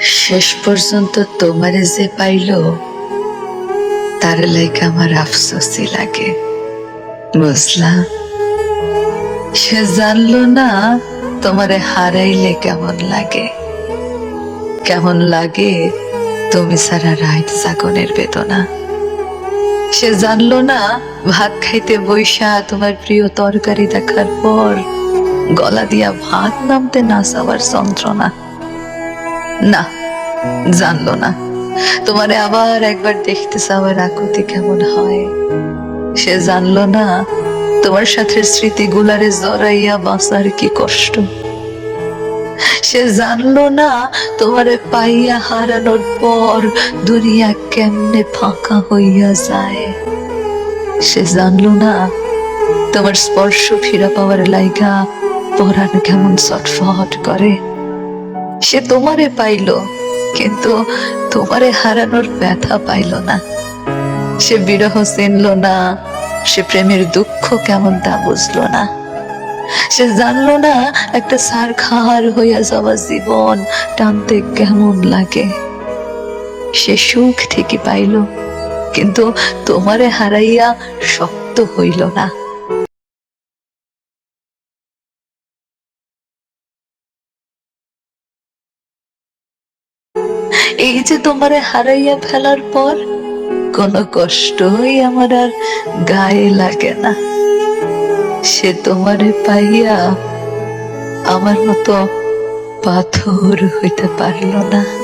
শেষ পর্যন্ত তোমারে যে পাইল, তার লাইক আমার আফসোসই লাগে। বুঝলা? সে জানলো না তোমারে হারাইলে কেমন লাগে। কেমন লাগে তুমি সারা রাত জাগনের বেদনা। সে জানলো না ভাত খাইতে বৈশা তোমার প্রিয় তরকারি দেখার পর গলা দিয়া ভাত নামতে না চাওয়ার যন্ত্রণা। না, জানলো না। তোমারে আবার একবার দেখতে চাওয়ার আকুতি কেমন হয়? সে জানলো না, তোমার সাথে স্মৃতিগুলারে জড়াইয়া বাঁচার কি কষ্ট? সে জানলো না, তোমারে পাইয়া হারানোর পর দুনিয়া কেমনে ফাঁকা হইয়া যায়। সে জানলো না, তোমার স্পর্শ ফিরা পাওয়ার লাইগা পরাণ কেমন ছটফট করে। সে তোমারে পাইল, কিন্তু তোমারে হারানোর ব্যথা পাইল না। সে বিরহ চিনল না, সে প্রেমের দুঃখ কেমন তা বুঝলো না। সে জানল না একটা সার খার হইয়া যাওয়া জীবন টানতে কেমন লাগে। সে সুখ ঠিকই পাইল, কিন্তু তোমারে হারাইয়া শক্ত হইল না। এই যে তোমারে হারাইয়া ফেলার পর, কোনো কষ্টই আমার আর গায়ে লাগে না। সে তোমারে পাইয়া আমার মতো পাথর হইতে পারল না।